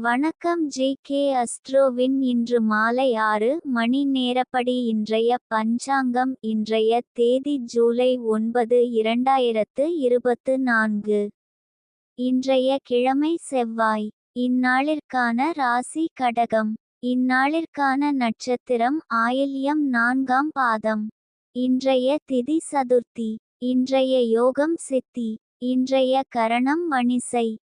வணக்கம் J K அஸ்ட்ரோவின் இன்று மாலை ஆறு மணி நேரப்படி இன்றைய பஞ்சாங்கம் இன்றைய தேதி ஜூலை ஒன்பது இரண்டாயிரத்து இருபத்து நான்கு. இன்றைய கிழமை செவ்வாய். இந்நாளிற்கான ராசி கடகம். இந்நாளிற்கான நட்சத்திரம் ஆயில்யம் நான்காம் பாதம். இன்றைய திதி சதுர்த்தி. இன்றைய யோகம் சித்தி. இன்றைய கரணம் வணிசை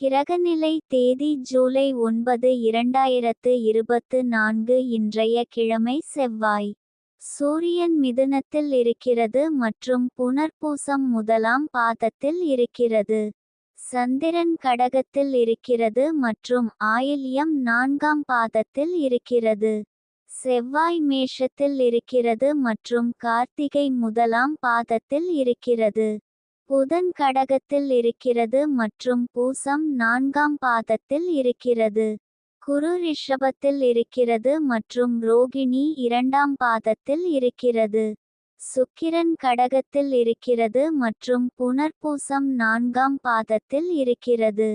கிரகநிலை தேதி ஜூலை ஒன்பது இரண்டாயிரத்து இருபத்து நான்கு இன்றைய கிழமை செவ்வாய். சூரியன் மிதுனத்தில் இருக்கிறது மற்றும் புனர்பூசம் முதலாம் பாதத்தில் இருக்கிறது. சந்திரன் கடகத்தில் இருக்கிறது மற்றும் ஆயில்யம் நான்காம் பாதத்தில் இருக்கிறது. செவ்வாய் மேஷத்தில் இருக்கிறது மற்றும் கார்த்திகை முதலாம் பாதத்தில் இருக்கிறது. புதன் கடகத்தில் இருக்கிறது மற்றும் பூசம் நான்காம் பாதத்தில் இருக்கிறது. குரு ரிஷபத்தில் இருக்கிறது மற்றும் ரோகிணி இரண்டாம் பாதத்தில் இருக்கிறது. சுக்கிரன் கடகத்தில் இருக்கிறது மற்றும் புனர்பூசம் நான்காம் பாதத்தில் இருக்கிறது.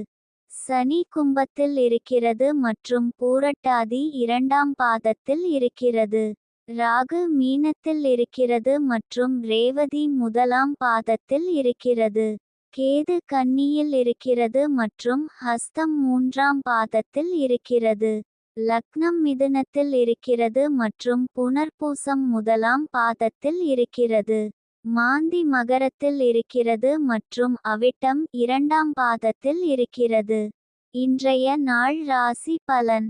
சனி கும்பத்தில் இருக்கிறது மற்றும் பூரட்டாதி இரண்டாம் பாதத்தில் இருக்கிறது. ராகு மீனத்தில் இருக்கிறது மற்றும் ரேவதி முதலாம் பாதத்தில் இருக்கிறது. கேது கன்னியில் இருக்கிறது மற்றும் ஹஸ்தம் மூன்றாம் பாதத்தில் இருக்கிறது. லக்னம் மிதுனத்தில் இருக்கிறது மற்றும் புனர்பூசம் முதலாம் பாதத்தில் இருக்கிறது. மாந்தி மகரத்தில் இருக்கிறது மற்றும் அவிட்டம் இரண்டாம் பாதத்தில் இருக்கிறது. இன்றைய நாள் ராசி பலன்.